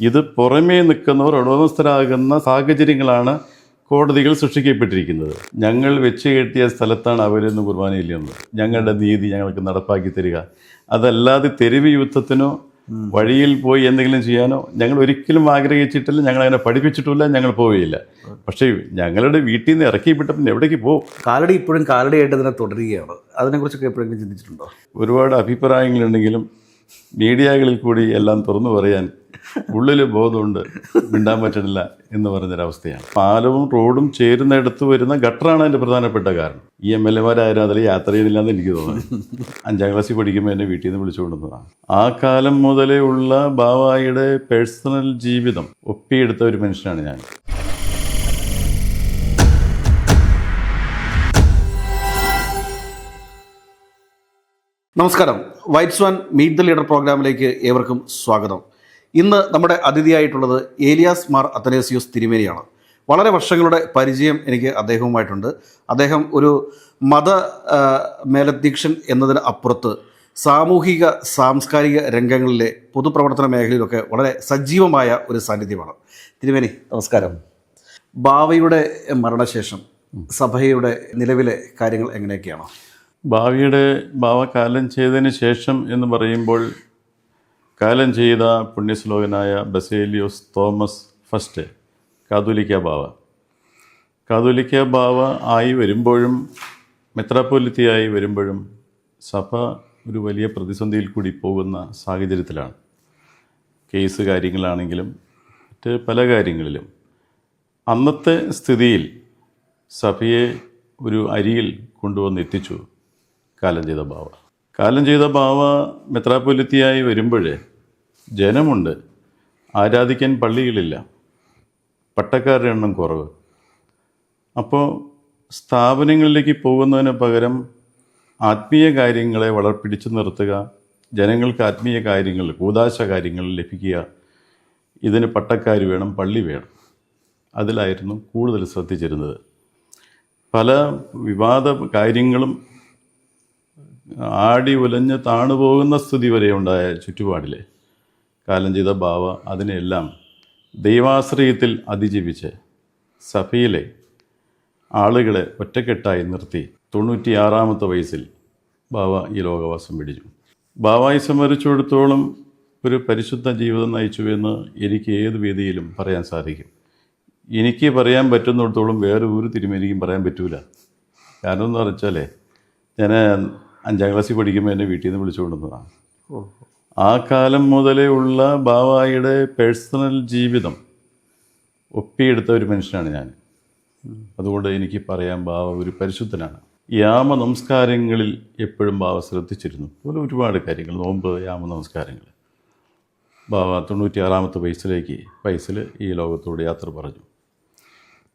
ഇത് പുറമേ നിൽക്കുന്നവർ ഉടമസ്ഥരാകുന്ന സാഹചര്യങ്ങളാണ് കോടതികൾ സൃഷ്ടിക്കപ്പെട്ടിരിക്കുന്നത്. ഞങ്ങൾ വെച്ച് കെട്ടിയ സ്ഥലത്താണ് അവരൊന്നും കുർബാനയില്ലെന്ന് ഞങ്ങളുടെ നീതി ഞങ്ങൾക്ക് നടപ്പാക്കി തരിക. അതല്ലാതെ തെരുവ് യുദ്ധത്തിനോ വഴിയിൽ പോയി എന്തെങ്കിലും ചെയ്യാനോ ഞങ്ങൾ ഒരിക്കലും ആഗ്രഹിച്ചിട്ടില്ല ഞങ്ങൾ അങ്ങനെ പഠിപ്പിച്ചിട്ടില്ല ഞങ്ങൾ പോവുകയില്ല. പക്ഷേ ഞങ്ങളുടെ വീട്ടിൽ നിന്ന് ഇറക്കി വിട്ടപ്പോൾ എവിടേക്ക് പോകും കാലടി ഇപ്പോഴും കാലടിയായിട്ട് തന്നെ തുടരുകയാണ്. അതിനെക്കുറിച്ചൊക്കെ എപ്പോഴെങ്കിലും ചിന്തിച്ചിട്ടുണ്ടോ? ഒരുപാട് അഭിപ്രായങ്ങളുണ്ടെങ്കിലും മീഡിയകളിൽ കൂടി എല്ലാം തുറന്നു പറയാൻ ഉള്ളിൽ ബോധമുണ്ട്. മിണ്ടാൻ പറ്റണില്ല എന്ന് പറഞ്ഞൊരവസ്ഥയാണ്. പാലവും റോഡും ചേരുന്നിടത്ത് വരുന്ന ഗട്ടറാണ് അതിന്റെ പ്രധാനപ്പെട്ട കാരണം. ഈ എം എൽ എമാരായാലും അതിൽ യാത്ര ചെയ്തില്ലാന്ന് എനിക്ക് തോന്നുന്നു. അഞ്ചാം ക്ലാസ്സിൽ പഠിക്കുമ്പോൾ എന്നെ വീട്ടിൽ നിന്ന് വിളിച്ചുകൊണ്ടുവന്നതാണ് ആ കാലം മുതലേ ഉള്ള ബാവായുടെ പേഴ്സണൽ ജീവിതം ഒപ്പിയെടുത്ത ഒരു മനുഷ്യനാണ് ഞാൻ. നമസ്കാരം. Whites one meet the leader പ്രോഗ്രാമിലേക്ക് ഏവർക്കും സ്വാഗതം. ഇന്ന് നമ്മുടെ അതിഥിയായിട്ടുള്ളത് ഏലിയാസ് മാർ അത്തനേസിയോസ് തിരുമേനിയാണ്. വളരെ വർഷങ്ങളുടെ പരിചയം എനിക്ക് അദ്ദേഹവുമായിട്ടുണ്ട്. അദ്ദേഹം ഒരു മത മേലധ്യക്ഷൻ എന്നതിന് അപ്പുറത്ത് സാമൂഹിക സാംസ്കാരിക രംഗങ്ങളിലെ പൊതുപ്രവർത്തന മേഖലയിലൊക്കെ വളരെ സജീവമായ ഒരു സാന്നിധ്യമാണ്. തിരുമേനി നമസ്കാരം. ഭാവിയുടെ മരണശേഷം സഭയുടെ നിലവിലെ കാര്യങ്ങൾ എങ്ങനെയൊക്കെയാണ്? ഭാവിയുടെ ഭാവകാലം ചെയ്തതിന് ശേഷം എന്ന് പറയുമ്പോൾ കാലം ചെയ്ത പുണ്യശ്ലോകനായ ബസേലിയോസ് തോമസ് ഫസ്റ്റ് കാതോലിക്ക ബാവ. കാതോലിക്ക ബാവ ആയി വരുമ്പോഴും മെത്രാപ്പൊലിത്തിയായി വരുമ്പോഴും സഭ ഒരു വലിയ പ്രതിസന്ധിയിൽ കൂടി പോകുന്ന സാഹചര്യത്തിലാണ്. കേസ് കാര്യങ്ങളാണെങ്കിലും മറ്റ് പല കാര്യങ്ങളിലും. അന്നത്തെ സ്ഥിതിയിൽ സഭയെ ഒരു അരിയിൽ കൊണ്ടുവന്ന് എത്തിച്ചു കാലം ചെയ്ത ബാവ. കാലം ചെയ്ത ബാവ മെത്രാപ്പൊലിത്തിയായി വരുമ്പോഴേ ജനമുണ്ട്. ആരാധിക്കാൻ പള്ളികളില്ല. പട്ടക്കാരുടെ എണ്ണം കുറവ്. അപ്പോൾ സ്ഥാപനങ്ങളിലേക്ക് പോകുന്നതിന് പകരം ആത്മീയ കാര്യങ്ങളെ വളർപ്പിടിച്ചു നിർത്തുക ജനങ്ങൾക്ക് ആത്മീയ കാര്യങ്ങൾ കൂതാശ കാര്യങ്ങൾ ലഭിക്കുക ഇതിന് പട്ടക്കാർ വേണം പള്ളി വേണം. അതിലായിരുന്നു കൂടുതൽ ശ്രദ്ധിച്ചിരുന്നത്. പല വിവാദ കാര്യങ്ങളും ആടി ഉലഞ്ഞ് താണുപോകുന്ന സ്ഥിതി വരെ ഉണ്ടായ ചുറ്റുപാടിലെ കാലം ചെയ്ത ഭാവ അതിനെല്ലാം ദൈവാശ്രയത്തിൽ അതിജീവിച്ച് സഭയിലെ ആളുകളെ ഒറ്റക്കെട്ടായി നിർത്തി തൊണ്ണൂറ്റിയാറാമത്തെ വയസ്സിൽ ബാവ ഈ ലോകവാസം പിടിച്ചു. ബാവായി സംവരിച്ചിടത്തോളം ഒരു പരിശുദ്ധ ജീവിതം നയിച്ചു എന്ന് എനിക്ക് ഏത് വേദിയിലും പറയാൻ സാധിക്കും. എനിക്ക് പറയാൻ പറ്റുന്നിടത്തോളം വേറെ ഒരു തിരുമേനിക്കും പറയാൻ പറ്റൂല. കാരണം എന്ന് വെച്ചാലേ ഞാൻ അഞ്ചാം ക്ലാസ്സിൽ പഠിക്കുമ്പോൾ എന്നെ വീട്ടിൽ നിന്ന് വിളിച്ചുകൊണ്ടുവന്നതാണ് ആ കാലം മുതലേ ഉള്ള ബാവായുടെ പേഴ്സണൽ ജീവിതം ഒപ്പിയെടുത്ത ഒരു മനുഷ്യനാണ് ഞാൻ. അതുകൊണ്ട് എനിക്ക് പറയാൻ ബാവ ഒരു പരിശുദ്ധനാണ്. യാമ നമസ്കാരങ്ങളിൽ എപ്പോഴും ബാവ ശ്രദ്ധിച്ചിരുന്നു. അതുപോലെ ഒരുപാട് കാര്യങ്ങൾ നോമ്പ് യാമ നമസ്കാരങ്ങൾ. ബാവ തൊണ്ണൂറ്റിയാറാമത്തെ വയസ്സിലേക്ക് വയസ്സിൽ ഈ ലോകത്തോട് യാത്ര പറഞ്ഞു.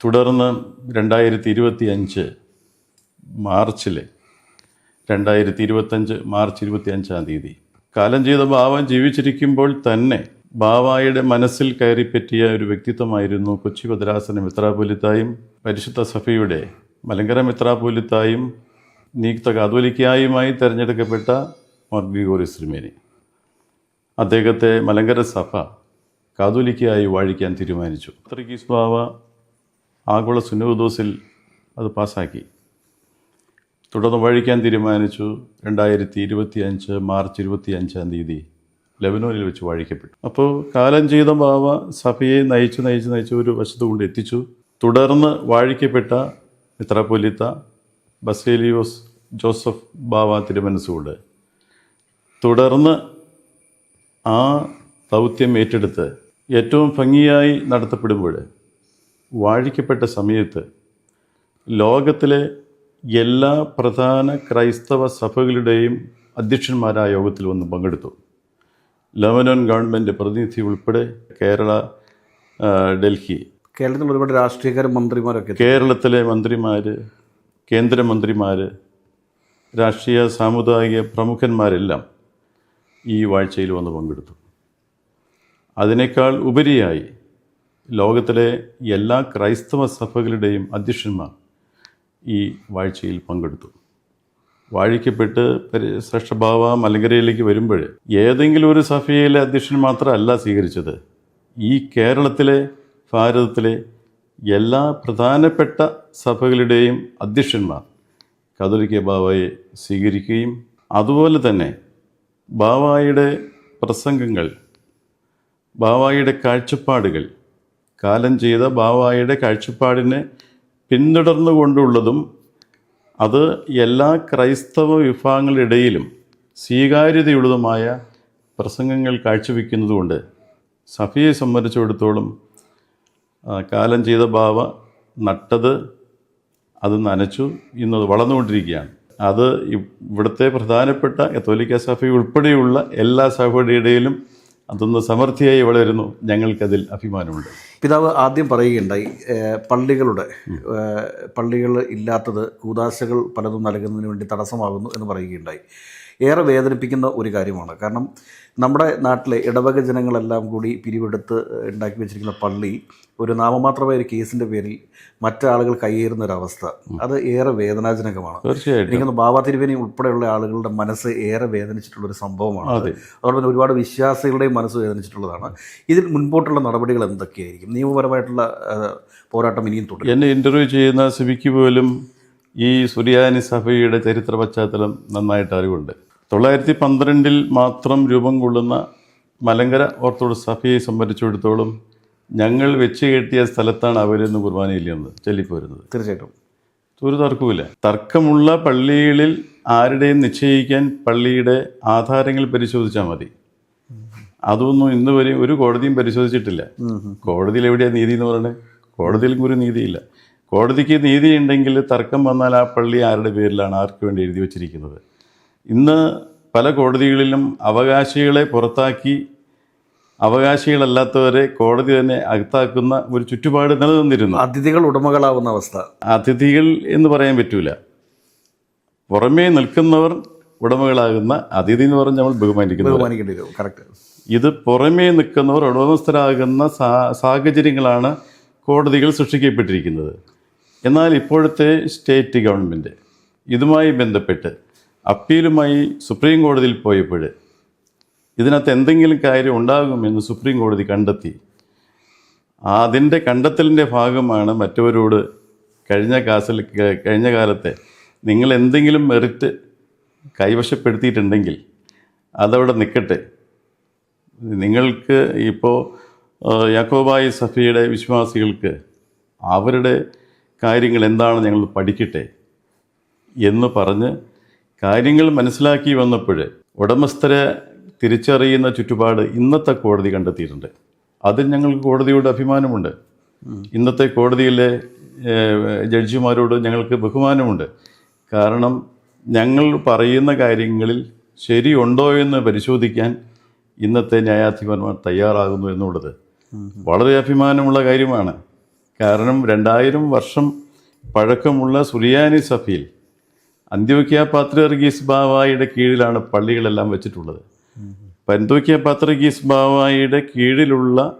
തുടർന്ന് രണ്ടായിരത്തി ഇരുപത്തി അഞ്ച് മാർച്ചിൽ രണ്ടായിരത്തി ഇരുപത്തഞ്ച് മാർച്ച് ഇരുപത്തി അഞ്ചാം തീയതി. കാലം ചെയ്ത ബാവ ജീവിച്ചിരിക്കുമ്പോൾ തന്നെ ബാവായുടെ മനസ്സിൽ കയറിപ്പറ്റിയ ഒരു വ്യക്തിത്വമായിരുന്നു കൊച്ചി ഭദ്രാസന മിത്രാപൂലിത്തായും പരിശുദ്ധ സഭയുടെ മലങ്കര മിത്രാപൂലിത്തായും നിയുക്ത കാതോലിക്കായുമായി തിരഞ്ഞെടുക്കപ്പെട്ട മോർ ശ്രീമേനി. അദ്ദേഹത്തെ മലങ്കര സഭ കാതോലിക്കായി വാഴിക്കാൻ തീരുമാനിച്ചു. അത്രയ്ക്ക് ബാവ ആഗോള സുനോദോസിൽ അത് പാസ്സാക്കി തുടർന്ന് വഴിക്കാൻ തീരുമാനിച്ചു രണ്ടായിരത്തി ഇരുപത്തി അഞ്ച് മാർച്ച് ഇരുപത്തി അഞ്ചാം തീയതി ലെബനോനിൽ വെച്ച് വഴിക്കപ്പെട്ടു. അപ്പോൾ കാലം ചെയ്ത ബാവ സഭയെ നയിച്ച് നയിച്ച് നയിച്ച് ഒരു വശത്ത് കൊണ്ട് എത്തിച്ചു. തുടർന്ന് വാഴിക്കപ്പെട്ട മിത്രപൊലിത്ത ബസേലിയോസ് ജോസഫ് ബാവ തിരുമനസുകൊണ്ട് തുടർന്ന് ആ ദൗത്യം ഏറ്റെടുത്ത് ഏറ്റവും ഭംഗിയായി നടത്തപ്പെടുമ്പോൾ വാഴിക്കപ്പെട്ട സമയത്ത് ലോകത്തിലെ എല്ലാ പ്രധാന ക്രൈസ്തവ സഭകളുടെയും അധ്യക്ഷന്മാരായ യോഗത്തിൽ വന്ന് പങ്കെടുത്തു. ലബനോൻ ഗവൺമെന്റ് പ്രതിനിധി ഉൾപ്പെടെ കേരള ഡൽഹി. കേരളത്തിൽ ഒരുപാട് രാഷ്ട്രീയക്കാരും മന്ത്രിമാരൊക്കെ കേരളത്തിലെ മന്ത്രിമാർ കേന്ദ്രമന്ത്രിമാർ രാഷ്ട്രീയ സാമുദായിക പ്രമുഖന്മാരെല്ലാം ഈ വാഴ്ചയിൽ വന്ന് പങ്കെടുത്തു. അതിനേക്കാൾ ഉപരിയായി ലോകത്തിലെ എല്ലാ ക്രൈസ്തവ സഭകളുടെയും അധ്യക്ഷന്മാർ ഈ വാഴ്ചയിൽ പങ്കെടുത്തു. വാഴിക്കപ്പെട്ട് ശ്രേഷ്ഠഭാവ മലങ്കരയിലേക്ക് വരുമ്പോൾ ഏതെങ്കിലും ഒരു സഭയിലെ അധ്യക്ഷൻ മാത്രമല്ല സ്വീകരിച്ചത്. ഈ കേരളത്തിലെ ഭാരതത്തിലെ എല്ലാ പ്രധാനപ്പെട്ട സഭകളുടെയും അധ്യക്ഷന്മാർ കതോലിക്ക ബാവയെ സ്വീകരിക്കുകയും അതുപോലെ തന്നെ ബാവായുടെ പ്രസംഗങ്ങൾ ബാവായുടെ കാഴ്ചപ്പാടുകൾ കാലം ചെയ്ത ബാവായുടെ കാഴ്ചപ്പാടിനെ പിന്തുടർന്നുകൊണ്ടുള്ളതും അത് എല്ലാ ക്രൈസ്തവ വിഭാഗങ്ങളിടയിലും സ്വീകാര്യതയുള്ളതുമായ പ്രസംഗങ്ങൾ കാഴ്ചവെക്കുന്നതുകൊണ്ട് സഭയെ സംബന്ധിച്ചിടത്തോളം കാലം ചെയ്ത ബാവ നട്ടത് അത് നനച്ചു ഇന്ന് വളർന്നുകൊണ്ടിരിക്കുകയാണ്. അത് ഇവിടുത്തെ പ്രധാനപ്പെട്ട കത്തോലിക്ക സഭ ഉൾപ്പെടെയുള്ള എല്ലാ സഭയുടെ ഇടയിലും അതൊന്ന് സമൃദ്ധിയായി വളരുന്നു ഞങ്ങൾക്കതിൽ അഭിമാനമുണ്ട്. പിതാവ് ആദ്യം പറയുകയുണ്ടായി പള്ളികളുടെ പള്ളികൾ ഇല്ലാത്തത് കൂതാശകൾ പലതും നൽകുന്നതിന് വേണ്ടി തടസ്സമാകുന്നു എന്ന് പറയുകയുണ്ടായി. ഏറെ വേദനിപ്പിക്കുന്ന ഒരു കാര്യമാണ്. കാരണം നമ്മുടെ നാട്ടിലെ ഇടവക ജനങ്ങളെല്ലാം കൂടി പിരിവെടുത്ത് ഉണ്ടാക്കി വെച്ചിരിക്കുന്ന പള്ളി ഒരു നാമമാത്രമായ ഒരു കേസിന്റെ പേരിൽ മറ്റാളുകൾ കയ്യേറുന്ന ഒരവസ്ഥ അത് ഏറെ വേദനാജനകമാണ്. തീർച്ചയായും എനിക്കൊന്ന് ബാബാ തിരുവേനി ഉൾപ്പെടെയുള്ള ആളുകളുടെ മനസ്സ് ഏറെ വേദനിച്ചിട്ടുള്ള ഒരു സംഭവമാണ്. അതോടൊപ്പം അതുപോലെ തന്നെ ഒരുപാട് വിശ്വാസികളുടെയും മനസ്സ് വേദനിച്ചിട്ടുള്ളതാണ്. ഇതിൽ മുൻപോട്ടുള്ള നടപടികൾ എന്തൊക്കെയായിരിക്കും? നിയമപരമായിട്ടുള്ള പോരാട്ടം ഇനിയും തുടരും. എന്നെ ഇന്റർവ്യൂ ചെയ്യുന്ന സിബിക്ക് പോലും ഈ സുറിയാനി സഭയുടെ ചരിത്ര പശ്ചാത്തലം നന്നായിട്ട് അറിവുണ്ട്. തൊള്ളായിരത്തി പന്ത്രണ്ടിൽ മാത്രം രൂപം കൊള്ളുന്ന മലങ്കര ഓർത്തഡോക്സ് സഭയെ സംബന്ധിച്ചിടത്തോളം ഞങ്ങൾ വെച്ച് കെട്ടിയ സ്ഥലത്താണ് അവരിന്ന് കുർബാനയില്ലെന്ന് ചൊല്ലിപ്പോരുന്നത്. തീർച്ചയായിട്ടും. ഒരു തർക്കവുമില്ല. തർക്കമുള്ള പള്ളികളിൽ ആരുടെയും നിശ്ചയിക്കാൻ പള്ളിയുടെ ആധാരങ്ങൾ പരിശോധിച്ചാൽ മതി. അതൊന്നും ഇന്ന് വരെ ഒരു കോടതിയും പരിശോധിച്ചിട്ടില്ല. കോടതിയിൽ എവിടെയാണ് നീതി എന്ന് പറയുന്നത് കോടതിയിൽ ഒരു നീതിയില്ല. കോടതിക്ക് നീതി ഉണ്ടെങ്കിൽ തർക്കം വന്നാൽ ആ പള്ളി ആരുടെ പേരിലാണ്? ആർക്ക് വേണ്ടി എഴുതി വച്ചിരിക്കുന്നത്? ഇന്ന് പല കോടതികളിലും അവകാശികളെ പുറത്താക്കി അവകാശികളല്ലാത്തവരെ കോടതി തന്നെ അകത്താക്കുന്ന ഒരു ചുറ്റുപാട് നിലനിന്നിരുന്നു. അതിഥികൾ ഉടമകളാവുന്ന അവസ്ഥ. അതിഥികൾ എന്ന് പറയാൻ പറ്റൂല. പുറമേ നിൽക്കുന്നവർ ഉടമകളാകുന്ന അതിഥി എന്ന് പറഞ്ഞ് നമ്മൾ ബഹുമാനിക്കുന്നു കറക്റ്റ് ഇത് പുറമേ നിൽക്കുന്നവർ ഉടമസ്ഥരാകുന്ന സാ സാഹചര്യങ്ങളാണ് കോടതികൾ സൃഷ്ടിക്കപ്പെട്ടിരിക്കുന്നത്. എന്നാൽ ഇപ്പോഴത്തെ സ്റ്റേറ്റ് ഗവൺമെന്റ് ഇതുമായി ബന്ധപ്പെട്ട് അപ്പീലുമായി സുപ്രീം കോടതിയിൽ പോയപ്പോൾ ഇതിനകത്ത് എന്തെങ്കിലും കാര്യം ഉണ്ടാകുമെന്ന് സുപ്രീം കോടതി കണ്ടെത്തി. അതിന്റെ കണ്ടെത്തലിന്റെ ഭാഗമാണ് മറ്റവരോട് കഴിഞ്ഞ കാസിൽ കഴിഞ്ഞ കാലത്തെ നിങ്ങൾ എന്തെങ്കിലും മെറിറ്റ് കൈവശപ്പെടുത്തിയിട്ടുണ്ടെങ്കിൽ അതവിടെ നിൽക്കട്ടെ. നിങ്ങൾക്ക് ഇപ്പോൾ യാക്കോബായി സഫയുടെ വിശ്വാസികൾക്ക് അവരുടെ കാര്യങ്ങൾ എന്താണെന്ന് ഞങ്ങൾ പഠിക്കട്ടെ എന്ന് പറഞ്ഞ് കാര്യങ്ങൾ മനസ്സിലാക്കി വന്നപ്പോൾ ഉടമസ്ഥരെ തിരിച്ചറിയുന്ന ചുറ്റുപാട് ഇന്നത്തെ കോടതി കണ്ടെത്തിയിട്ടുണ്ട്. അതിൽ ഞങ്ങൾക്ക് കോടതിയോട് അഭിമാനമുണ്ട്. ഇന്നത്തെ കോടതിയിലെ ജഡ്ജിമാരോട് ഞങ്ങൾക്ക് ബഹുമാനമുണ്ട്. കാരണം ഞങ്ങൾ പറയുന്ന കാര്യങ്ങളിൽ ശരിയുണ്ടോ എന്ന് പരിശോധിക്കാൻ ഇന്നത്തെ ന്യായാധിപന്മാർ തയ്യാറാകുന്നു എന്നുള്ളത് വളരെ അഭിമാനമുള്ള കാര്യമാണ്. കാരണം രണ്ടായിരം വർഷം പഴക്കമുള്ള സുറിയാനി സഭയിൽ അന്ത്യോക്യ പാത്രീസ് ബാവായുടെ കീഴിലാണ് പള്ളികളെല്ലാം വെച്ചിട്ടുള്ളത്. പന്തോക്യ പാത്രീസ് ബാവായുടെ കീഴിലുള്ള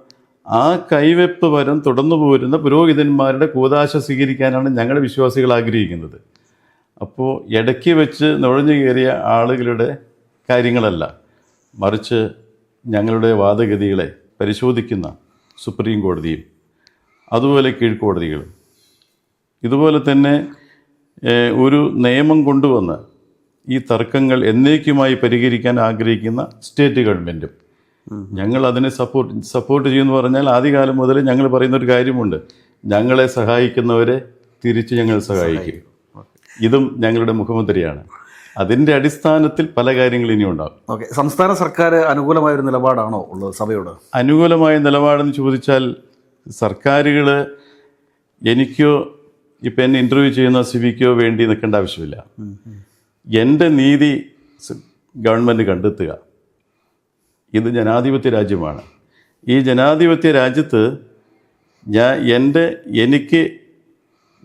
ആ കൈവെപ്പ് വരം തുടർന്നു പോരുന്ന പുരോഹിതന്മാരുടെ കൂതാശ സ്വീകരിക്കാനാണ് ഞങ്ങളുടെ വിശ്വാസികൾ ആഗ്രഹിക്കുന്നത്. അപ്പോൾ ഇടയ്ക്ക് വെച്ച് നുഴഞ്ഞു കയറിയ ആളുകളുടെ കാര്യങ്ങളല്ല മറിച്ച് ഞങ്ങളുടെ വാദഗതികളെ പരിശോധിക്കുന്ന സുപ്രീം കോടതിയും അതുപോലെ കീഴ്ക്കോടതികളും. ഇതുപോലെ തന്നെ ഒരു നിയമം കൊണ്ടുവന്ന് ഈ തർക്കങ്ങൾ എന്നേക്കുമായി പരിഹരിക്കാൻ ആഗ്രഹിക്കുന്ന സ്റ്റേറ്റ് ഗവൺമെന്റും ഞങ്ങൾ അതിനെ സപ്പോർട്ട് സപ്പോർട്ട് ചെയ്യുമെന്ന് പറഞ്ഞാൽ ആദ്യകാലം മുതൽ ഞങ്ങൾ പറയുന്ന ഒരു കാര്യമുണ്ട്. ഞങ്ങളെ സഹായിക്കുന്നവരെ തിരിച്ച് ഞങ്ങൾ സഹായിക്കും. ഇതും ഞങ്ങളുടെ മുഖമുദ്രയാണ് അതിന്റെ അടിസ്ഥാനത്തിൽ പല കാര്യങ്ങൾ ഇനി ഉണ്ടാകും. ഓക്കെ സംസ്ഥാന സർക്കാർ അനുകൂലമായ ഒരു നിലപാടാണോ ഉള്ളത് സഭയോട്? അനുകൂലമായ നിലപാടെന്ന് ചോദിച്ചാൽ സർക്കാരുകൾ എനിക്കോ ഇപ്പം എന്നെ ഇന്റർവ്യൂ ചെയ്യുന്ന സിവിക്കോ വേണ്ടി നിൽക്കേണ്ട ആവശ്യമില്ല. എന്റെ നീതി ഗവൺമെന്റ് കണ്ടെത്തുക. ഇത് ജനാധിപത്യ രാജ്യമാണ്. ഈ ജനാധിപത്യ രാജ്യത്ത് ഞാൻ എന്റെ എനിക്ക്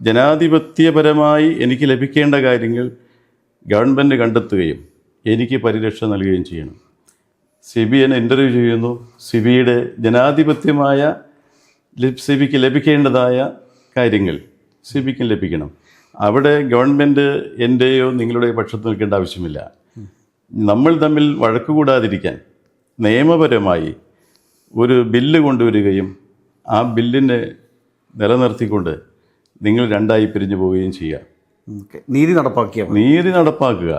ജനാധിപത്യപരമായി എനിക്ക് ലഭിക്കേണ്ട കാര്യങ്ങൾ ഗവൺമെന്റ് കണ്ടെത്തുകയും എനിക്ക് പരിരക്ഷ നൽകുകയും ചെയ്യണം. സി ബി എന്നെ ഇന്റർവ്യൂ ചെയ്യുന്നു. സി ബിയുടെ ജനാധിപത്യമായ സി ബിക്ക് ലഭിക്കേണ്ടതായ കാര്യങ്ങൾ. സിബിക്കും ലഭിക്കണം. അവിടെ ഗവൺമെന്റ് എന്റെയോ നിങ്ങളുടെയോ പക്ഷത്ത് നിൽക്കേണ്ട ആവശ്യമില്ല. നമ്മൾ തമ്മിൽ വഴക്ക് കൂടാതിരിക്കാൻ നിയമപരമായി ഒരു ബില്ല് കൊണ്ടുവരികയും ആ ബില്ലിനെ നിലനിർത്തിക്കൊണ്ട് നിങ്ങൾ രണ്ടായി പിരിഞ്ഞു പോവുകയും ചെയ്യുക നീതി നടപ്പാക്കിയ നീതി നടപ്പാക്കുക.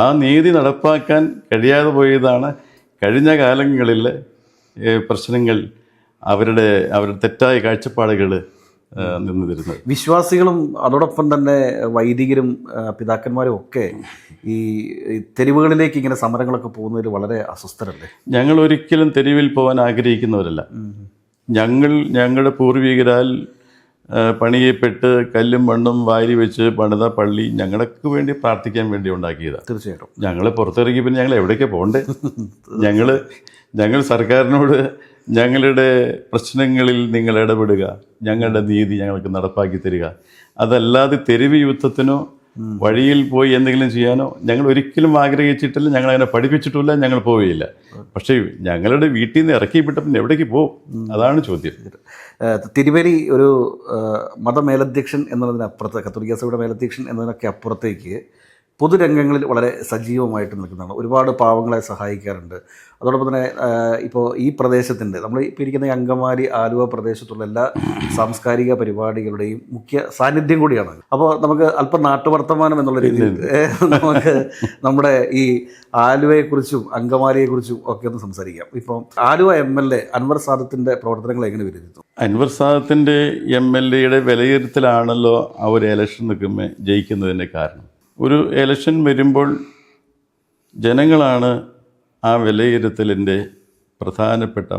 ആ നീതി നടപ്പാക്കാൻ കഴിയാതെ പോയതാണ് കഴിഞ്ഞ കാലങ്ങളിലെ പ്രശ്നങ്ങൾ അവരുടെ അവരുടെ തെറ്റായ കാഴ്ചപ്പാടുകൾ നിന്ന് വരുന്നത്. വിശ്വാസികളും അതോടൊപ്പം തന്നെ വൈദികരും പിതാക്കന്മാരും ഒക്കെ ഈ തെരുവുകളിലേക്ക് ഇങ്ങനെ സമരങ്ങളൊക്കെ പോകുന്നതിൽ വളരെ അസ്വസ്ഥരല്ലേ? ഞങ്ങൾ ഒരിക്കലും തെരുവിൽ പോകാൻ ആഗ്രഹിക്കുന്നവരല്ല. ഞങ്ങൾ ഞങ്ങളുടെ പൂർവികരാൽ പണിയപ്പെട്ട് കല്ലും മണ്ണും വാരി വെച്ച് പണിത പള്ളി ഞങ്ങൾക്ക് വേണ്ടി പ്രാർത്ഥിക്കാൻ വേണ്ടി ഉണ്ടാക്കിയതാണ് തീർച്ചയായിട്ടും. ഞങ്ങൾ പുറത്തിറങ്ങി പിന്നെ ഞങ്ങൾ എവിടേക്കാണ് പോകണ്ടേ? ഞങ്ങൾ ഞങ്ങൾ സർക്കാരിനോട് ഞങ്ങളുടെ പ്രശ്നങ്ങളിൽ നിങ്ങൾ ഇടപെടുക. ഞങ്ങളുടെ നീതി ഞങ്ങൾക്ക് നടപ്പാക്കി തരിക. അതല്ലാതെ തെരുവ് യുദ്ധത്തിനോ വഴിയിൽ പോയി എന്തെങ്കിലും ചെയ്യാനോ ഞങ്ങൾ ഒരിക്കലും ആഗ്രഹിച്ചിട്ടില്ല ഞങ്ങൾ അങ്ങനെ പഠിപ്പിച്ചിട്ടില്ല ഞങ്ങൾ പോവുകയില്ല. പക്ഷേ ഞങ്ങളുടെ വീട്ടിൽ നിന്ന് ഇറക്കി വിട്ട പിന്നെ എവിടേക്ക് പോകും? അതാണ് ചോദ്യം. തിരുവരി ഒരു മതമേലധ്യക്ഷൻ എന്നതിനപ്പുറത്ത് കത്തോലിക്ക സഭയുടെ മേലധ്യക്ഷൻ എന്നതിനൊക്കെ അപ്പുറത്തേക്ക് പൊതുരംഗങ്ങളിൽ വളരെ സജീവമായിട്ട് നിൽക്കുന്നതാണ്. ഒരുപാട് പാവങ്ങളെ സഹായിക്കാറുണ്ട്. അതോടൊപ്പം തന്നെ ഇപ്പോൾ ഈ പ്രദേശത്തിന്റെ നമ്മൾ ഇപ്പോൾ ഇരിക്കുന്ന അങ്കമാരി അങ്കമാലി ആലുവ പ്രദേശത്തുള്ള എല്ലാ സാംസ്കാരിക പരിപാടികളുടെയും മുഖ്യ സാന്നിധ്യം കൂടിയാണ്. അപ്പോൾ നമുക്ക് അല്പം നാട്ടുവർത്തമാനം എന്നുള്ള രീതിയിൽ നമുക്ക് നമ്മുടെ ഈ ആലുവയെക്കുറിച്ചും അങ്കമാലിയെക്കുറിച്ചും ഒക്കെ ഒന്ന് സംസാരിക്കാം. ഇപ്പം Aluva M L A Anwar സാദത്തിന്റെ പ്രവർത്തനങ്ങൾ എങ്ങനെ വിലയിരുത്തും? അൻവർ സാദത്തിന്റെ എം എൽ എയുടെ വിലയിരുത്തലാണല്ലോ അവർ ഇലക്ഷൻ നിൽക്കുമ്പോൾ ജയിക്കുന്നതിന്റെ കാരണം. ഒരു എലക്ഷൻ വരുമ്പോൾ ജനങ്ങളാണ് ആ വിലയിരുത്തലിന്റെ പ്രധാനപ്പെട്ട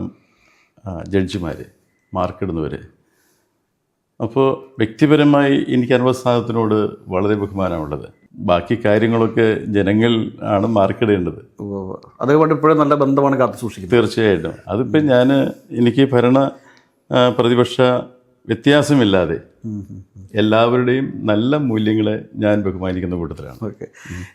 ജഡ്ജിമാർ മാർക്കിടുന്നവർ അപ്പോൾ വ്യക്തിപരമായി എനിക്ക് അൻവർ സാദത്തിനോട് വളരെ ബഹുമാനമുള്ളത്. ബാക്കി കാര്യങ്ങളൊക്കെ ജനങ്ങൾ ആണ് മാർക്കിടേണ്ടത്. അതേപോലെ ഇപ്പോഴും നല്ല ബന്ധമാണ് കാത്തു സൂക്ഷിക്കുന്നത് തീർച്ചയായിട്ടും. അതിപ്പോൾ ഞാൻ എനിക്ക് ഭരണ പ്രതിപക്ഷ വ്യത്യാസമില്ലാതെ എല്ലാവരുടെയും നല്ല മൂല്യങ്ങളെ ഞാൻ ബഹുമാനിക്കുന്ന കൂട്ടത്തിലാണ്. ഓക്കെ.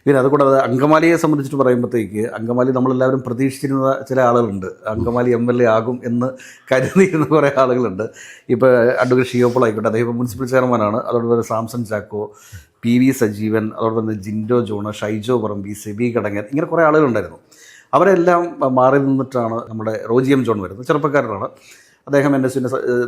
പിന്നെ അതുകൂടാതെ അങ്കമാലിയെ സംബന്ധിച്ചിട്ട് പറയുമ്പോഴത്തേക്ക് അങ്കമാലി നമ്മളെല്ലാവരും പ്രതീക്ഷിച്ചിരുന്ന ചില ആളുകളുണ്ട്. അങ്കമാലി എം എൽ എ ആകും എന്ന് കരുതിയിരുന്ന കുറേ ആളുകളുണ്ട്. ഇപ്പോൾ അഡ്വക്കേറ്റ് ഷിയോപ്പോൾ ആയിക്കോട്ടെ. അദ്ദേഹം ഇപ്പോൾ മുനിസിപ്പൽ ചെയർമാനാണ്. അതോടൊപ്പം സാംസൺ ചാക്കോ പി വി സജീവൻ അതോടൊപ്പം തന്നെ ജിൻഡോ ജോണ് ഷൈജോ പറമ്പി സെബി കടങ്ങൻ ഇങ്ങനെ കുറേ ആളുകളുണ്ടായിരുന്നു. അവരെല്ലാം മാറി നിന്നിട്ടാണ് നമ്മുടെ റോജി എം ജോൺ വരുന്നത്. ചെറുപ്പക്കാരനാണ്. അദ്ദേഹം എൻ എസ്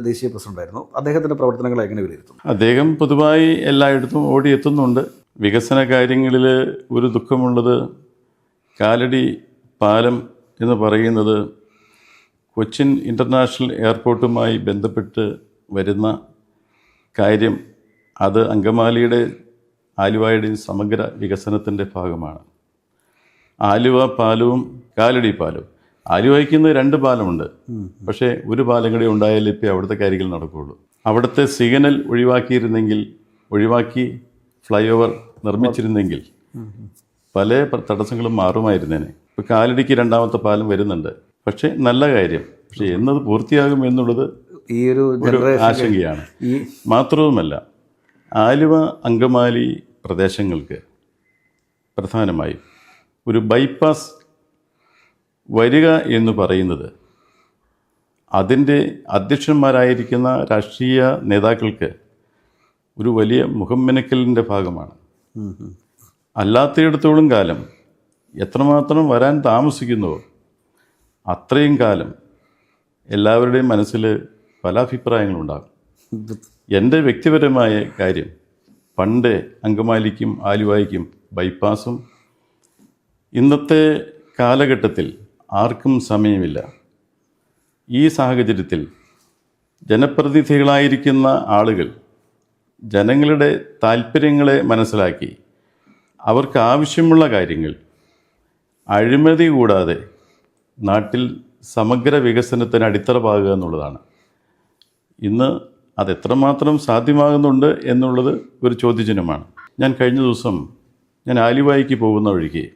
ദേശീയ പ്രസിഡന്റായിരുന്നു അദ്ദേഹത്തിന്റെ പ്രവർത്തനങ്ങൾ എങ്ങനെ വിലയിരുത്തും അദ്ദേഹം പൊതുവായി എല്ലായിടത്തും ഓടിയെത്തുന്നുണ്ട്. വികസന കാര്യങ്ങളിൽ ഒരു ദുഃഖമുള്ളത് കാലടി പാലം എന്ന് പറയുന്നത് കൊച്ചിൻ ഇന്റർനാഷണൽ എയർപോർട്ടുമായി ബന്ധപ്പെട്ട് വരുന്ന കാര്യം അത് അങ്കമാലിയുടെ ആലുവയുടെ സമഗ്ര വികസനത്തിന്റെ ഭാഗമാണ്. ആലുവ പാലവും കാലടി പാലവും. ആലുവയ്ക്ക് ഇന്ന് രണ്ട് പാലമുണ്ട്. പക്ഷേ ഒരു പാലം കൂടി ഉണ്ടായാലേ ഇപ്പോൾ അവിടുത്തെ കാര്യങ്ങൾ നടക്കുകയുള്ളൂ. അവിടുത്തെ സിഗ്നൽ ഒഴിവാക്കിയിരുന്നെങ്കിൽ ഒഴിവാക്കി ഫ്ലൈ ഓവർ നിർമ്മിച്ചിരുന്നെങ്കിൽ പല തടസ്സങ്ങളും മാറുമായിരുന്നേനെ. ഇപ്പോൾ കാലടിക്ക് രണ്ടാമത്തെ പാലം വരുന്നുണ്ട്. പക്ഷേ നല്ല കാര്യം. പക്ഷേ എന്നത് പൂർത്തിയാകും എന്നുള്ളത് ഈ ഒരു ആശങ്കയാണ്. മാത്രവുമല്ല ആലുവ അങ്കമാലി പ്രദേശങ്ങൾക്ക് പ്രധാനമായും ഒരു ബൈപ്പാസ് വരിക എന്ന് പറയുന്നത് അതിന്റെ അധ്യക്ഷന്മാരായിരിക്കുന്ന രാഷ്ട്രീയ നേതാക്കൾക്ക് ഒരു വലിയ മുഖം മിനക്കലിന്റെ ഭാഗമാണ്. അല്ലാത്തയിടത്തോളം കാലം എത്രമാത്രം വരാൻ താമസിക്കുന്നുവോ അത്രയും കാലം എല്ലാവരുടെയും മനസ്സിൽ പല അഭിപ്രായങ്ങളുണ്ടാകും എന്റെ വ്യക്തിപരമായ കാര്യം പണ്ട് അങ്കമാലിക്കും ആലുവായിക്കും ബൈപ്പാസും ഇന്നത്തെ കാലഘട്ടത്തിൽ ആർക്കും സമയമില്ല. ഈ സാഹചര്യത്തിൽ ജനപ്രതിനിധികളായിരിക്കുന്ന ആളുകൾ ജനങ്ങളുടെ താല്പര്യങ്ങളെ മനസ്സിലാക്കി അവർക്ക് ആവശ്യമുള്ള കാര്യങ്ങൾ അഴിമതി കൂടാതെ നാട്ടിൽ സമഗ്ര വികസനത്തിന് അടിത്തറ പാകുക എന്നുള്ളതാണ്. ഇന്ന് അത് എത്രമാത്രം സാധ്യമാകുന്നുണ്ട് എന്നുള്ളത് ഒരു ചോദ്യചിഹ്നമാണ്. ഞാൻ കഴിഞ്ഞ ദിവസം ഞാൻ ആലുവായിക്ക് പോകുന്ന വഴിക്ക്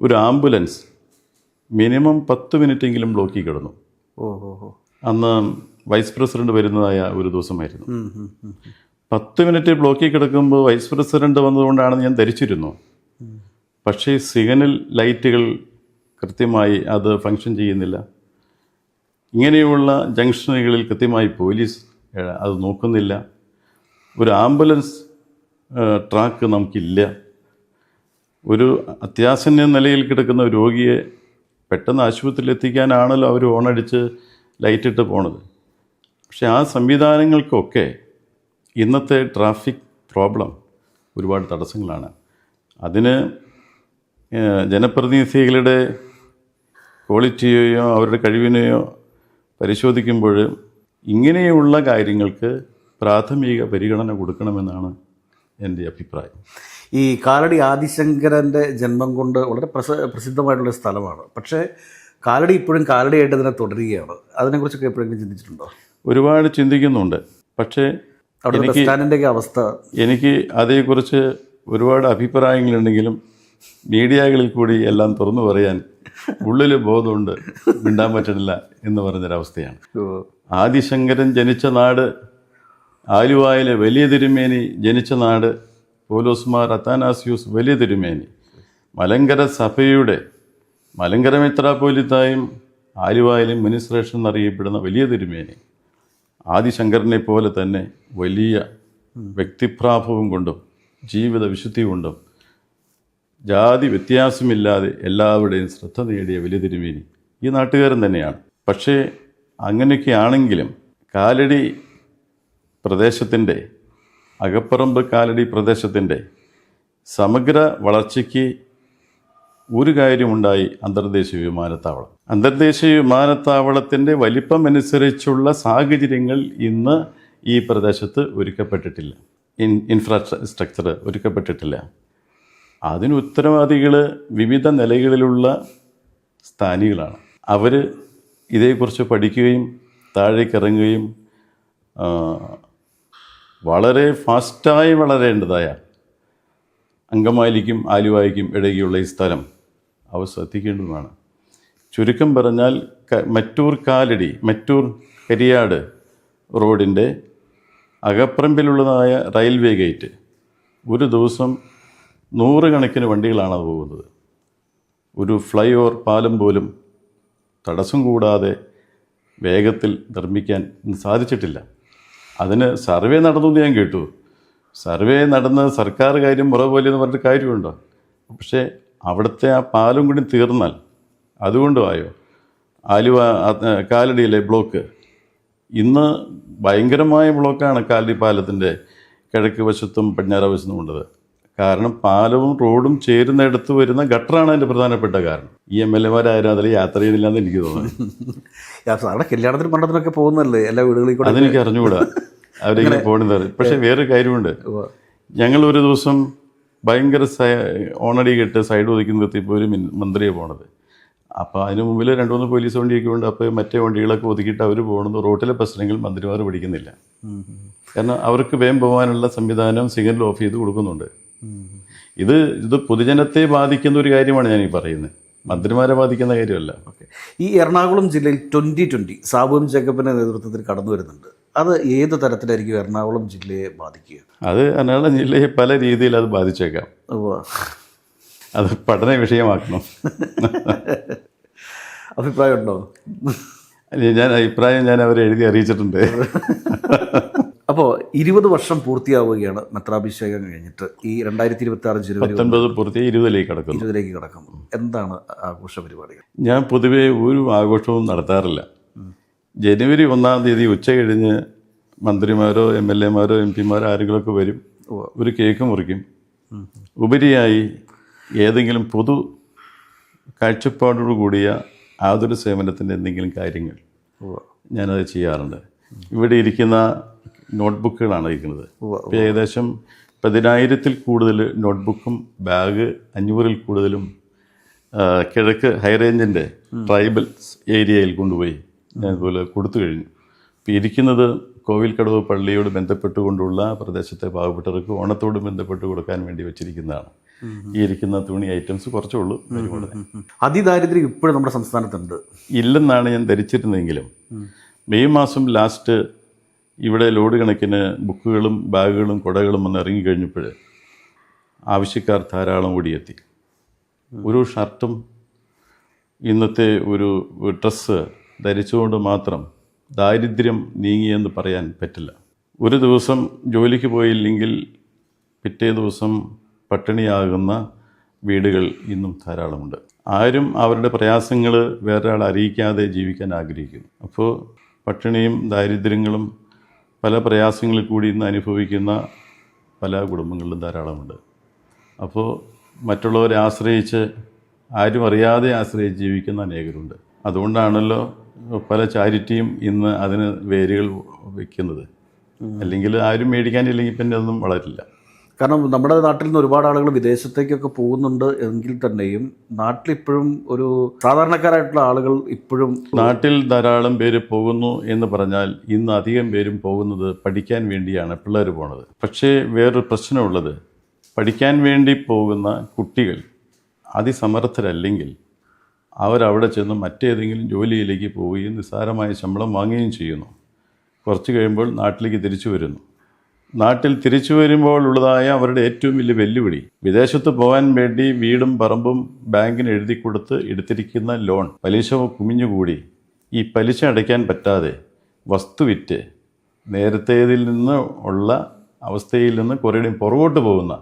ഒരു ആംബുലൻസ് മിനിമം പത്ത് മിനിറ്റെങ്കിലും ബ്ലോക്കിൽ കിടന്നു. അന്ന് വൈസ് പ്രസിഡന്റ് വരുന്നതായ ഒരു ദിവസമായിരുന്നു. പത്ത് മിനിറ്റ് ബ്ലോക്കിൽ കിടക്കുമ്പോൾ വൈസ് പ്രസിഡന്റ് വന്നതുകൊണ്ടാണ് ഞാൻ ധരിച്ചിരുന്നു. പക്ഷേ സിഗ്നൽ ലൈറ്റുകൾ കൃത്യമായി അത് ഫങ്ഷൻ ചെയ്യുന്നില്ല. ഇങ്ങനെയുള്ള ജംഗ്ഷനുകളിൽ കൃത്യമായി പോലീസ് അത് നോക്കുന്നില്ല. ഒരു ആംബുലൻസ് ട്രാക്ക് നമുക്കില്ല. ഒരു അത്യാസന്ന നിലയിൽ കിടക്കുന്ന രോഗിയെ പെട്ടെന്ന് ആശുപത്രിയിൽ എത്തിക്കാനാണല്ലോ അവർ ഓണടിച്ച് ലൈറ്റിട്ട് പോണത്. പക്ഷെ ആ സംവിധാനങ്ങൾക്കൊക്കെ ഇന്നത്തെ ട്രാഫിക് പ്രോബ്ലം ഒരുപാട് തടസ്സങ്ങളാണ്. അതിന് ജനപ്രതിനിധികളുടെ ക്വാളിറ്റിയെയോ അവരുടെ കഴിവിനെയോ പരിശോധിക്കുമ്പോൾ ഇങ്ങനെയുള്ള കാര്യങ്ങൾക്ക് പ്രാഥമിക പരിഗണന കൊടുക്കണമെന്നാണ് എന്റെ അഭിപ്രായം. ഈ കാലടി ആദിശങ്കരന്റെ ജന്മം കൊണ്ട് വളരെ പ്രസ പ്രസിദ്ധമായിട്ടുള്ള സ്ഥലമാണ്. പക്ഷേ കാലടി ഇപ്പോഴും കാലടിയായിട്ട് തന്നെ തുടരുകയാണ്. അതിനെക്കുറിച്ചൊക്കെ എപ്പോഴെങ്കിലും ചിന്തിച്ചിട്ടുണ്ടോ? ഒരുപാട് ചിന്തിക്കുന്നുണ്ട്. പക്ഷേ അവിടെ അവസ്ഥ? എനിക്ക് അതേക്കുറിച്ച് ഒരുപാട് അഭിപ്രായങ്ങളുണ്ടെങ്കിലും മീഡിയകളിൽ കൂടി എല്ലാം തുറന്നു പറയാൻ ഉള്ളിൽ ബോധമുണ്ട്. മിണ്ടാൻ പറ്റണില്ല എന്ന് പറഞ്ഞൊരവസ്ഥയാണ്. ആദിശങ്കരൻ ജനിച്ച നാട് ആലുവായിലെ വലിയ തിരുമേനി ജനിച്ച നാട് പോലോസ്മാർ അത്താനാസ്യൂസ് വലിയ തിരുമേനി മലങ്കര സഭയുടെ മലങ്കര മിത്രാപോലിത്തായും ആലുവായിലും മിനിസ്ട്രേഷൻ എന്നറിയപ്പെടുന്ന വലിയ തിരുമേനി ആദിശങ്കരനെ പോലെ തന്നെ വലിയ വ്യക്തിപ്രാഭവം കൊണ്ടും ജീവിത വിശുദ്ധി കൊണ്ടും ജാതി വ്യത്യാസമില്ലാതെ എല്ലാവരുടെയും ശ്രദ്ധ നേടിയ വലിയ തിരുമേനി ഈ നാട്ടുകാരൻ തന്നെയാണ്. പക്ഷേ അങ്ങനെയൊക്കെ ആണെങ്കിലും കാലടി പ്രദേശത്തിന്റെ അകപ്പറമ്പ് കാലടി പ്രദേശത്തിന്റെ സമഗ്ര വളർച്ചയ്ക്ക് ഒരു കാര്യമുണ്ടായി അന്തർദേശീയ വിമാനത്താവളം. അന്തർദേശീയ വിമാനത്താവളത്തിന്റെ വലിപ്പം അനുസരിച്ചുള്ള സാഹചര്യങ്ങൾ ഇന്ന് ഈ പ്രദേശത്ത് ഒരുക്കപ്പെട്ടിട്ടില്ല. In infrastructure ഒരുക്കപ്പെട്ടിട്ടില്ല. അതിന് ഉത്തരവാദികൾ വിവിധ നിലകളിലുള്ള സ്ഥാനികളാണ്. അവർ ഇതേക്കുറിച്ച് പഠിക്കുകയും താഴേക്ക് ഇറങ്ങുകയും ആ, വളരെ ഫാസ്റ്റായി വളരേണ്ടതായ അങ്കമാലിക്കും ആലുവായിക്കും ഇടയ്ക്കുള്ള ഈ സ്ഥലം അവ ശ്രദ്ധിക്കേണ്ടതുമാണ്. ചുരുക്കം പറഞ്ഞാൽ മറ്റൂർ കാലടി മറ്റൂർ കരിയാട് റോഡിന്റെ അകപ്പറമ്പിലുള്ളതായ റെയിൽവേ ഗേറ്റ് ഒരു ദിവസം നൂറുകണക്കിന് വണ്ടികളാണ് പോകുന്നത്. ഒരു ഫ്ലൈ ഓവർ പാലം പോലും തടസ്സം കൂടാതെ വേഗത്തിൽ നിർമ്മിക്കാൻ സാധിച്ചിട്ടില്ല. അതിന് സർവേ നടന്നു ഞാൻ കേട്ടു. സർവേ നടന്ന് സർക്കാർ കാര്യം മുറ പോലെ എന്ന് പറഞ്ഞിട്ട് കാര്യമുണ്ടോ? പക്ഷേ അവിടുത്തെ ആ പാലും കൂടി തീർന്നാൽ അതുകൊണ്ടും ആയോ? ആലുവ കാലടിയിലെ ബ്ലോക്ക്. ഇന്ന് ഭയങ്കരമായ ബ്ലോക്കാണ് കാലടി പാലത്തിന്റെ കിഴക്ക് വശത്തും പടിഞ്ഞാറ് വശത്തും ഉള്ളത്. കാരണം പാലവും റോഡും ചേരുന്നിടത്ത് വരുന്ന ഗട്ടറാണ് അതിന്റെ പ്രധാനപ്പെട്ട കാരണം. ഈ എം എൽ എമാരായാലും അതിൽ യാത്ര ചെയ്തില്ലാന്ന് എനിക്ക് തോന്നുന്നു. അവിടെ കല്യാണത്തിന് മണ്ഡലത്തിനൊക്കെ പോകുന്നല്ലേ എല്ലാ വീടുകളിൽ കൂടെ. അതെനിക്ക് അറിഞ്ഞുകൂടാ. അവരിങ്ങനെ പോണെന്ന് പക്ഷേ വേറൊരു കാര്യമുണ്ട്. ഞങ്ങൾ ഒരു ദിവസം ഭയങ്കര ഓണടി കെട്ട് സൈഡ് ഒതുക്കി നിർത്തിയപ്പോൾ ഒരു മന്ത്രിയെ പോണത്. അപ്പോൾ അതിന് മുമ്പിൽ രണ്ട് മൂന്ന് പോലീസ് വണ്ടിയൊക്കെ ഉണ്ട്. അപ്പോൾ മറ്റേ വണ്ടികളൊക്കെ ഒതുക്കിയിട്ട് അവർ പോകുന്നത് റോട്ടിലെ പ്രശ്നങ്ങൾ മന്ത്രിമാർ പിടിക്കുന്നില്ല കാരണം അവർക്ക് വേഗം പോകാനുള്ള സംവിധാനം സിഗ്നൽ ഓഫ് ചെയ്ത് കൊടുക്കുന്നുണ്ട്. ഇത് ഇത് പൊതുജനത്തെ ബാധിക്കുന്ന ഒരു കാര്യമാണ് ഞാൻ ഈ പറയുന്നത്. മന്ത്രിമാരെ ബാധിക്കുന്ന കാര്യമല്ല. ഓക്കെ. ഈ എറണാകുളം ജില്ലയിൽ ട്വന്റി ട്വന്റി സാബുൻ ജേക്കബിന്റെ നേതൃത്വത്തിൽ കടന്നു വരുന്നുണ്ട്. അത് ഏത് തരത്തിലായിരിക്കും എറണാകുളം ജില്ലയെ ബാധിക്കുക? അത് എറണാകുളം ജില്ലയെ പല രീതിയിൽ അത് ബാധിച്ചേക്കാം. അത് പഠന വിഷയമാക്കണം. അഭിപ്രായമുണ്ടോ? ഞാൻ അഭിപ്രായം ഞാൻ അവരെ എഴുതി അറിയിച്ചിട്ടുണ്ട്. അപ്പോൾ ഇരുപത് വർഷം പൂർത്തിയാവുകയാണ് മെത്രാഭിഷേകം കഴിഞ്ഞിട്ട്. ഈ രണ്ടായിരത്തി ഇരുപത്തി ആറ് ജനുവരി പത്തൊൻപത് പൂർത്തിയായി ഇരുപതിലേക്ക് കടക്കും ഇരുപതിലേക്ക് കടക്കും എന്താണ് ആഘോഷ പരിപാടികൾ? ഞാൻ പൊതുവേ ഒരു ആഘോഷവും നടത്താറില്ല. ജനുവരി ഒന്നാം തീയതി ഉച്ച കഴിഞ്ഞ് മന്ത്രിമാരോ എം എൽ എമാരോ എം പിമാരോ ആരെങ്കിലുമൊക്കെ വരും. ഒരു കേക്ക് മുറിക്കും. ഉപരിയായി ഏതെങ്കിലും പൊതു കാഴ്ചപ്പാടോടു കൂടിയ ആതുര സേവനത്തിന്റെ എന്തെങ്കിലും കാര്യങ്ങൾ ഞാനത് ചെയ്യാറുണ്ട്. ഇവിടെ ഇരിക്കുന്ന നോട്ട്ബുക്കുകളാണ് ഇരിക്കുന്നത്. ഇപ്പോൾ ഏകദേശം പതിനായിരത്തിൽ കൂടുതൽ നോട്ട്ബുക്കും ബാഗ് അഞ്ഞൂറിൽ കൂടുതലും കിഴക്ക് ഹൈറേഞ്ചിന്റെ ട്രൈബൽ ഏരിയയിൽ കൊണ്ടുപോയി അതുപോലെ കൊടുത്തു കഴിഞ്ഞു. ഇപ്പോൾ ഇരിക്കുന്നത് കോവിൽക്കടവ് പള്ളിയോട് ബന്ധപ്പെട്ടുകൊണ്ടുള്ള പ്രദേശത്തെ പാവപ്പെട്ടവർക്ക് ഓണത്തോട് ബന്ധപ്പെട്ട് കൊടുക്കാൻ വേണ്ടി വെച്ചിരിക്കുന്നതാണ്. ഈ ഇരിക്കുന്ന തുണി ഐറ്റംസ് കുറച്ചേ ഉള്ളൂ. അതിദാരിദ്ര്യം ഇപ്പോഴും നമ്മുടെ സംസ്ഥാനത്തുണ്ട്. ഇല്ലെന്നാണ് ഞാൻ ധരിച്ചിരുന്നെങ്കിലും മെയ് മാസം ലാസ്റ്റ് ഇവിടെ ലോഡ് കണക്കിന് ബുക്കുകളും ബാഗുകളും കുടകളും വന്ന് ഇറങ്ങിക്കഴിഞ്ഞപ്പോൾ ആവശ്യക്കാർ ധാരാളം ഓടിയെത്തി. ഒരു ഷർട്ടും ഇന്നത്തെ ഒരു ഡ്രസ്സ് ധരിച്ചുകൊണ്ട് മാത്രം ദാരിദ്ര്യം നീങ്ങിയെന്ന് പറയാൻ പറ്റില്ല. ഒരു ദിവസം ജോലിക്ക് പോയില്ലെങ്കിൽ പിറ്റേ ദിവസം പട്ടിണിയാകുന്ന വീടുകൾ ഇന്നും ധാരാളമുണ്ട്. ആരും അവരുടെ പ്രയാസങ്ങൾ വേറൊരാൾ അറിയിക്കാതെ ജീവിക്കാൻ ആഗ്രഹിക്കുന്നു. അപ്പോൾ പട്ടിണിയും ദാരിദ്ര്യങ്ങളും പല പ്രയാസങ്ങളിൽ കൂടി ഇന്ന് അനുഭവിക്കുന്ന പല കുടുംബങ്ങളിലും ധാരാളമുണ്ട്. അപ്പോൾ മറ്റുള്ളവരെ ആശ്രയിച്ച് ആരും അറിയാതെ ആശ്രയിച്ച് ജീവിക്കുന്ന അനേകരുണ്ട്. അതുകൊണ്ടാണല്ലോ പല ചാരിറ്റിയും ഇന്ന് അതിന് വേരുകൾ വയ്ക്കുന്നത് അല്ലെങ്കിൽ ആരും മേടിക്കാനില്ലെങ്കിൽ പിന്നെ അതൊന്നും വളരില്ല. കാരണം നമ്മുടെ നാട്ടിൽ നിന്ന് ഒരുപാട് ആളുകൾ വിദേശത്തേക്കൊക്കെ പോകുന്നുണ്ട് എങ്കിൽ തന്നെയും നാട്ടിലിപ്പോഴും ഒരു സാധാരണക്കാരായിട്ടുള്ള ആളുകൾ ഇപ്പോഴും നാട്ടിൽ ധാരാളം പേര് പോകുന്നു എന്ന് പറഞ്ഞാൽ ഇന്ന് അധികം പേരും പോകുന്നത് പഠിക്കാൻ വേണ്ടിയാണ് പിള്ളേർ പോണത്. പക്ഷേ വേറൊരു പ്രശ്നമുള്ളത്. പഠിക്കാൻ വേണ്ടി പോകുന്ന കുട്ടികൾ അതിസമർത്ഥരല്ലെങ്കിൽ അവരവിടെ ചെന്ന് മറ്റേതെങ്കിലും ജോലിയിലേക്ക് പോവുകയും നിസ്സാരമായ ശമ്പളം വാങ്ങുകയും ചെയ്യുന്നു. കുറച്ച് കഴിയുമ്പോൾ നാട്ടിലേക്ക് തിരിച്ചു വരുന്നു. നാട്ടിൽ തിരിച്ചു വരുമ്പോൾ ഉള്ളതായ അവരുടെ ഏറ്റവും വലിയ വെല്ലുവിളി. വിദേശത്ത് പോകാൻ വേണ്ടി വീടും പറമ്പും ബാങ്കിന് എഴുതി കൊടുത്ത് എടുത്തിരിക്കുന്ന ലോൺ പലിശ കുമിഞ്ഞുകൂടി ഈ പലിശ അടയ്ക്കാൻ പറ്റാതെ വസ്തു വിറ്റ് നേരത്തേതിൽ നിന്ന് ഉള്ള അവസ്ഥയിൽ നിന്ന് കുറേയും പുറകോട്ട് പോകുന്ന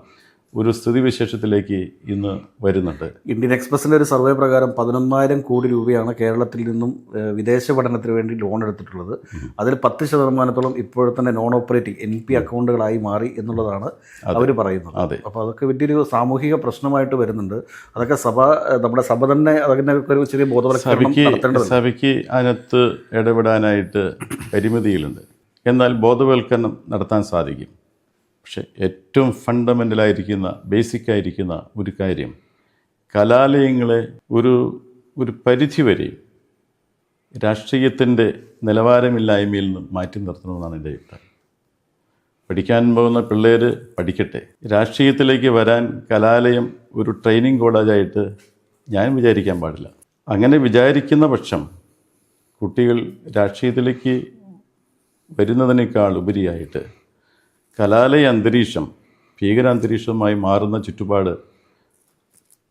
ഒരു സ്ഥിതിവിശേഷത്തിലേക്ക് ഇന്ന് വരുന്നുണ്ട്. ഇന്ത്യൻ എക്സ്പ്രസിന്റെ ഒരു സർവേ പ്രകാരം പതിനൊന്നായിരം കോടി രൂപയാണ് കേരളത്തിൽ നിന്നും വിദേശ പഠനത്തിന് വേണ്ടി ലോൺ എടുത്തിട്ടുള്ളത്. അതിൽ പത്ത് ശതമാനത്തോളം ഇപ്പോഴത്തെ തന്നെ നോൺ ഓപ്പറേറ്റിംഗ് എൻ പി അക്കൗണ്ടുകളായി മാറി എന്നുള്ളതാണ് അവർ പറയുന്നത്. അതെ. അപ്പോൾ അതൊക്കെ വലിയൊരു സാമൂഹിക പ്രശ്നമായിട്ട് വരുന്നുണ്ട്. അതൊക്കെ സഭ നമ്മുടെ സഭ തന്നെ അതിനെ ഒരു ചെറിയ ബോധവൽക്കരണം സഭയ്ക്ക് അതിനകത്ത് ഇടപെടാനായിട്ട് പരിമിതിയിലുണ്ട്. എന്നാൽ ബോധവൽക്കരണം നടത്താൻ സാധിക്കും. പക്ഷെ ഏറ്റവും ഫണ്ടമെന്റലായിരിക്കുന്ന ബേസിക്കായിരിക്കുന്ന ഒരു കാര്യം കലാലയങ്ങളെ ഒരു ഒരു പരിധിവരെ രാഷ്ട്രീയത്തിന്റെ നിലവാരമില്ലായ്മയിൽ നിന്ന് മാറ്റി നിർത്തണമെന്നാണ് എന്റെ അഭിപ്രായം. പഠിക്കാൻ പോകുന്ന പിള്ളേർ പഠിക്കട്ടെ. രാഷ്ട്രീയത്തിലേക്ക് വരാൻ കലാലയം ഒരു ട്രെയിനിങ് കോളേജായിട്ട് ഞാൻ വിചാരിക്കാൻ പാടില്ല. അങ്ങനെ വിചാരിക്കുന്ന പക്ഷം കുട്ടികൾ രാഷ്ട്രീയത്തിലേക്ക് വരുന്നതിനേക്കാൾ ഉപരിയായിട്ട് കലാലയ അന്തരീക്ഷം ഭീകരാന്തരീക്ഷമായി മാറുന്ന ചുറ്റുപാട്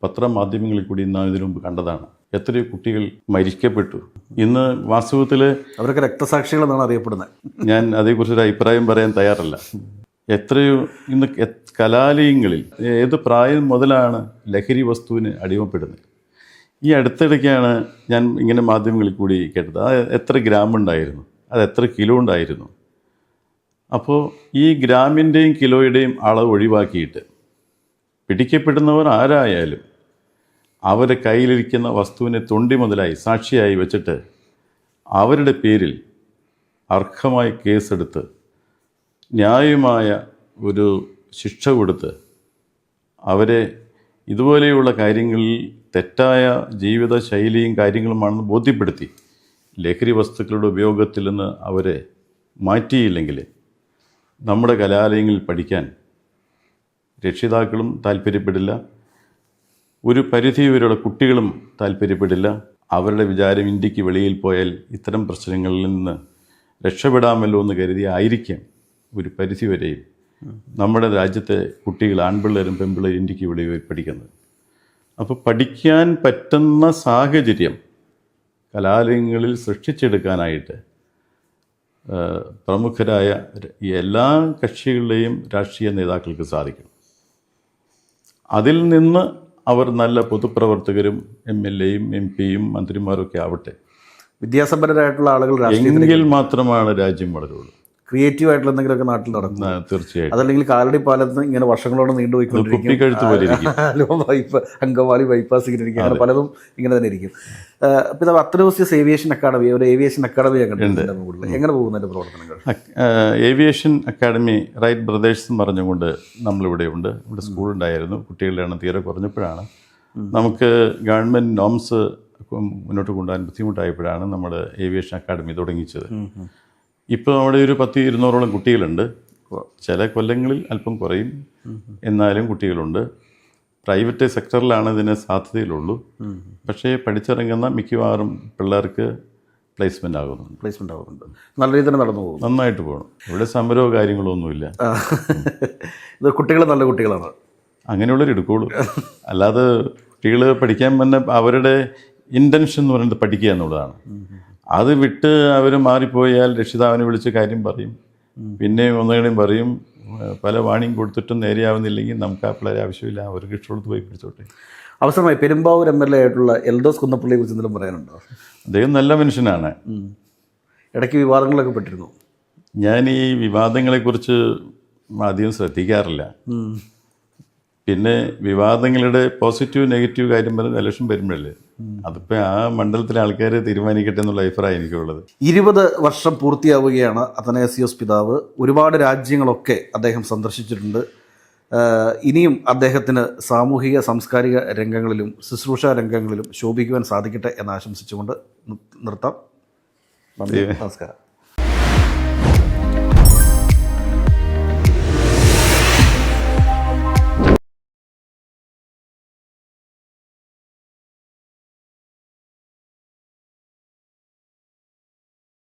പത്രമാധ്യമങ്ങളിൽ കൂടി നാം ഇതിനു മുമ്പ് കണ്ടതാണ്. എത്രയോ കുട്ടികൾ മരിക്കപ്പെട്ടു. ഇന്ന് വാസ്തവത്തിൽ അവരൊക്കെ രക്തസാക്ഷികൾ എന്നാണ് അറിയപ്പെടുന്നത്. ഞാൻ അതേക്കുറിച്ചൊരു അഭിപ്രായം പറയാൻ തയ്യാറല്ല. എത്രയോ ഇന്ന് കലാലയങ്ങളിൽ ഏത് പ്രായം മുതലാണ് ലഹരി വസ്തുവിന് അടിമപ്പെടുന്നത്? ഈ അടുത്തിടയ്ക്കാണ് ഞാൻ ഇങ്ങനെ മാധ്യമങ്ങളിൽ കൂടി കേട്ടത്. അത് എത്ര ഗ്രാം ഉണ്ടായിരുന്നു? അത് എത്ര കിലോ ഉണ്ടായിരുന്നു? അപ്പോൾ ഈ ഗ്രാമിന്റെയും കിലോയുടെയും അളവ് ഒഴിവാക്കിയിട്ട് പിടിക്കപ്പെടുന്നവർ ആരായാലും അവരെ കയ്യിലിരിക്കുന്ന വസ്തുവിനെ തൊണ്ടി മുതലായി സാക്ഷിയായി വെച്ചിട്ട് അവരുടെ പേരിൽ അർഹമായി കേസെടുത്ത് ന്യായമായ ഒരു ശിക്ഷ കൊടുത്ത് അവരെ ഇതുപോലെയുള്ള കാര്യങ്ങളിൽ തെറ്റായ ജീവിത ശൈലിയും കാര്യങ്ങളുമാണെന്ന് ബോധ്യപ്പെടുത്തി ലഹരി വസ്തുക്കളുടെ ഉപയോഗത്തിൽ നിന്ന് അവരെ മാറ്റിയില്ലെങ്കിൽ നമ്മുടെ കലാലയങ്ങളിൽ പഠിക്കാൻ രക്ഷിതാക്കളും താല്പര്യപ്പെടില്ല. ഒരു പരിധി വരെയുള്ള കുട്ടികളും താല്പര്യപ്പെടില്ല. അവരുടെ വിചാരം ഇന്ത്യയ്ക്ക് വെളിയിൽ പോയാൽ ഇത്തരം പ്രശ്നങ്ങളിൽ നിന്ന് രക്ഷപ്പെടാമല്ലോ എന്ന് കരുതി ആയിരിക്കാം ഒരു പരിധി വരെയും നമ്മുടെ രാജ്യത്തെ കുട്ടികൾ ആൺപിള്ളേരും പെൺപിള്ളേരും ഇന്ത്യയ്ക്ക് വെളിയിൽ പഠിക്കുന്നത്. അപ്പോൾ പഠിക്കാൻ പറ്റുന്ന സാഹചര്യം കലാലയങ്ങളിൽ സൃഷ്ടിച്ചെടുക്കാനായിട്ട് പ്രമുഖരായ എല്ലാ കക്ഷികളുടെയും രാഷ്ട്രീയ നേതാക്കൾക്ക് സാധിക്കും. അതിൽ നിന്ന് അവർ നല്ല പൊതുപ്രവർത്തകരും എം എൽ എയും എം പിയും മന്ത്രിമാരും ഒക്കെ ആവട്ടെ. വിദ്യാസമ്പന്നരായിട്ടുള്ള ആളുകൾ എങ്കിൽ മാത്രമാണ് രാജ്യം വളരുള്ളൂ. ക്രിയേറ്റീവ് ആയിട്ടുള്ള എന്തെങ്കിലുമൊക്കെ നാട്ടിൽ നടക്കും. തീർച്ചയായും അതല്ലെങ്കിൽ കാലടി പാലത്ത് ഇങ്ങനെ വർഷങ്ങളോട് നീണ്ടുപോയിക്കൊണ്ടിരിക്കും. അങ്കമാലി ബൈപ്പാസ് ഇങ്ങനെ ഇരിക്കും. അങ്ങനെ പലതും ഇങ്ങനെ തന്നെ ഇരിക്കും. പിന്നെ ദിവസം ഏവിയേഷൻ അക്കാഡമി ഒരു ഏവിയേഷൻ അക്കാഡമി എങ്ങനെ പോകുന്നതിന്റെ പ്രവർത്തനങ്ങൾ? ഏവിയേഷൻ അക്കാഡമി റൈറ്റ് ബ്രദേഴ്സ് എന്ന് പറഞ്ഞുകൊണ്ട് നമ്മളിവിടെ ഉണ്ട്. ഇവിടെ സ്കൂളുണ്ടായിരുന്നു. കുട്ടികളുടെ എണ്ണം തീരെ കുറഞ്ഞപ്പോഴാണ്. നമുക്ക് ഗവൺമെന്റ് നോംസ് മുന്നോട്ട് കൊണ്ടുപോകാൻ ബുദ്ധിമുട്ടായപ്പോഴാണ് നമ്മൾ ഏവിയേഷൻ അക്കാഡമി തുടങ്ങിച്ചത്. ഇപ്പോൾ അവിടെ ഒരു പത്ത് ഇരുന്നൂറോളം കുട്ടികളുണ്ട്. ചില കൊല്ലങ്ങളിൽ അല്പം കുറയും. എന്നാലും കുട്ടികളുണ്ട്. പ്രൈവറ്റ് സെക്ടറിലാണ് ഇതിന് സാധ്യതയുള്ളൂ. പക്ഷേ പഠിച്ചിറങ്ങുന്ന മിക്കവാറും പിള്ളേർക്ക് പ്ലേസ്മെന്റ് ആകുന്നുണ്ട്. പ്ലേസ്മെന്റ് ആകുന്നുണ്ട്. നല്ല രീതിയിൽ തന്നെ നടന്നു പോകും നന്നായിട്ട് പോകണം. ഇവിടെ സമരമോ കാര്യങ്ങളോ ഒന്നുമില്ല. ഇത് കുട്ടികൾ നല്ല കുട്ടികളാണ്. അങ്ങനെയുള്ളവർ എടുക്കുള്ളൂ. അല്ലാതെ കുട്ടികൾ പഠിക്കാൻ തന്നെ അവരുടെ ഇന്റൻഷൻ എന്ന് പറയുന്നത് പഠിക്കുക എന്നുള്ളതാണ്. അത് വിട്ട് അവർ മാറിപ്പോയാൽ രക്ഷിതാവിനെ വിളിച്ച് കാര്യം പറയും. പിന്നെയും ഒന്നുകൂടെയും പറയും പല വാണിയും കൊടുത്തിട്ടും നേരെയാവുന്നില്ലെങ്കിൽ നമുക്ക് ആ പിള്ളേരെ ആവശ്യമില്ല അവർക്ക് ഇഷ്ടമുള്ളത് പോയി പിടിച്ചോട്ടെ. അവസരമായി പെരുമ്പാവൂർ എം എൽ എ ആയിട്ടുള്ള എൽദോസ് കുന്നപ്പള്ളിയെ കുറിച്ച് എന്തെങ്കിലും പറയാനുണ്ടോ? അദ്ദേഹം നല്ല മനുഷ്യനാണ്. ഇടയ്ക്ക് വിവാദങ്ങളൊക്കെ പെട്ടിരുന്നു. ഞാൻ ഈ വിവാദങ്ങളെക്കുറിച്ച് അധികം ശ്രദ്ധിക്കാറില്ല. പിന്നെ വിവാദങ്ങളുടെ പോസിറ്റീവ് നെഗറ്റീവ് കാര്യം പറഞ്ഞ ഇലക്ഷൻ വരുമ്പോഴല്ലേ? അതിപ്പോൾ ആ മണ്ഡലത്തിലെ ആൾക്കാർ തീരുമാനിക്കട്ടെ എന്നുള്ള അഭിപ്രായം എനിക്കുള്ളത്. ഇരുപത് വർഷം പൂർത്തിയാവുകയാണ് അത്തനേസിയോസ് പിതാവ്. ഒരുപാട് രാജ്യങ്ങളൊക്കെ അദ്ദേഹം സന്ദർശിച്ചിട്ടുണ്ട്. ഇനിയും അദ്ദേഹത്തിന് സാമൂഹിക സാംസ്കാരിക രംഗങ്ങളിലും ശുശ്രൂഷ രംഗങ്ങളിലും ശോഭിക്കുവാൻ സാധിക്കട്ടെ എന്ന് ആശംസിച്ചുകൊണ്ട് നിർ- നിർത്താം. നന്ദി നമസ്കാരം.